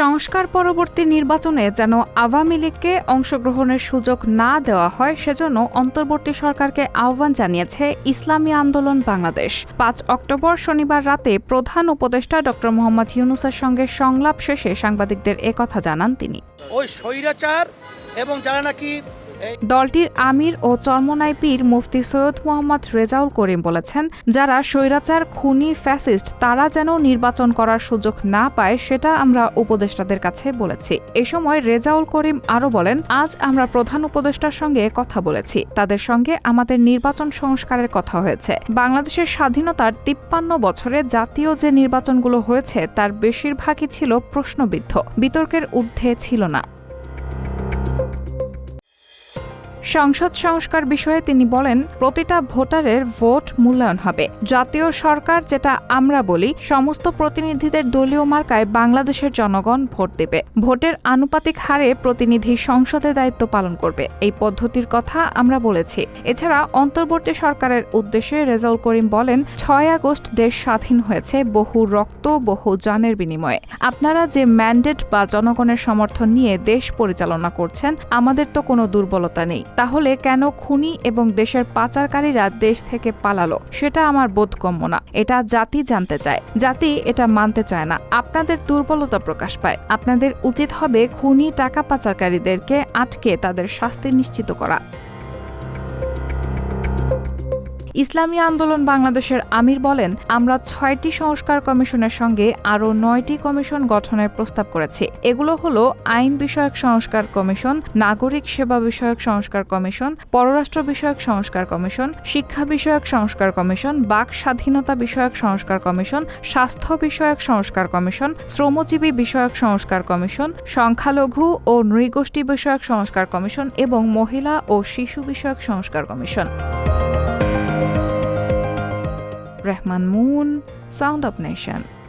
সংস্কার পরবর্তী নির্বাচনে যেন আওয়ামী লীগকে অংশগ্রহণের সুযোগ না দেওয়া হয়, সেজন্য অন্তর্বর্তী সরকারকে আহ্বান জানিয়েছে ইসলামী আন্দোলন বাংলাদেশ। পাঁচ অক্টোবর শনিবার রাতে প্রধান উপদেষ্টা ড. মোহাম্মদ ইউনুসের সঙ্গে সংলাপ শেষে সাংবাদিকদের একথা জানান তিনি। ওই স্বৈরাচার এবং যারা নাকি দলটির আমির ও চরমনাই পীর মুফতি সৈয়দ মোহাম্মদ রেজাউল করিম বলেছেন, যারা স্বৈরাচার, খুনি, ফ্যাসিস্ট, তারা যেন নির্বাচন করার সুযোগ না পায়, সেটা আমরা উপদেষ্টাদের কাছে বলেছি। এ সময় রেজাউল করিম আরও বলেন, আজ আমরা প্রধান উপদেষ্টার সঙ্গে কথা বলেছি। তাদের সঙ্গে আমাদের নির্বাচন সংস্কারের কথা হয়েছে। বাংলাদেশের স্বাধীনতার তিপ্পান্ন বছরে জাতীয় যে নির্বাচনগুলো হয়েছে, তার বেশিরভাগই ছিল প্রশ্নবিদ্ধ। বিতর্কের ঊর্ধ্বে ছিল না। সংসদ সংস্কার বিষয়ে তিনি বলেন, প্রতিটা ভোটারের ভোট মূল্যায়ন হবে। জাতীয় সরকার যেটা আমরা বলি, সমস্ত প্রতিনিধিদের দলীয় মার্কায় বাংলাদেশের জনগণ ভোট দেবে। ভোটের আনুপাতিক হারে প্রতিনিধি সংসদে দায়িত্ব পালন করবে। এই পদ্ধতির কথা আমরা বলেছি। এছাড়া অন্তর্বর্তী সরকারের উদ্দেশ্যে রেজাউল করিম বলেন, ছয় আগস্ট দেশ স্বাধীন হয়েছে বহু রক্ত, বহু জানের বিনিময়ে। আপনারা যে ম্যান্ডেট বা জনগণের সমর্থন নিয়ে দেশ পরিচালনা করছেন, আমাদের তো কোনো দুর্বলতা নেই। তাহলে কেন খুনি এবং দেশের পাচারকারীরা দেশ থেকে পালালো? সেটা আমার বোধগম্য না। এটা জাতি জানতে চায়। জাতি এটা মানতে চায় না। আপনাদের দুর্বলতা প্রকাশ পায়। আপনাদের উচিত হবে খুনি টাকা পাচারকারীদেরকে আটকে তাদের শাস্তি নিশ্চিত করা। ইসলামী আন্দোলন বাংলাদেশের আমির বলেন, আমরা ছয়টি সংস্কার কমিশনের সঙ্গে আরও নয়টি কমিশন গঠনের প্রস্তাব করেছি। এগুলো হলো আইন বিষয়ক সংস্কার কমিশন, নাগরিক সেবা বিষয়ক সংস্কার কমিশন, পররাষ্ট্র বিষয়ক সংস্কার কমিশন, শিক্ষা বিষয়ক সংস্কার কমিশন, বাক স্বাধীনতা বিষয়ক সংস্কার কমিশন, স্বাস্থ্য বিষয়ক সংস্কার কমিশন, শ্রমজীবী বিষয়ক সংস্কার কমিশন, সংখ্যালঘু ও নৃগোষ্ঠী বিষয়ক সংস্কার কমিশন এবং মহিলা ও শিশু বিষয়ক সংস্কার commission. Rahman Moon, Sound of nation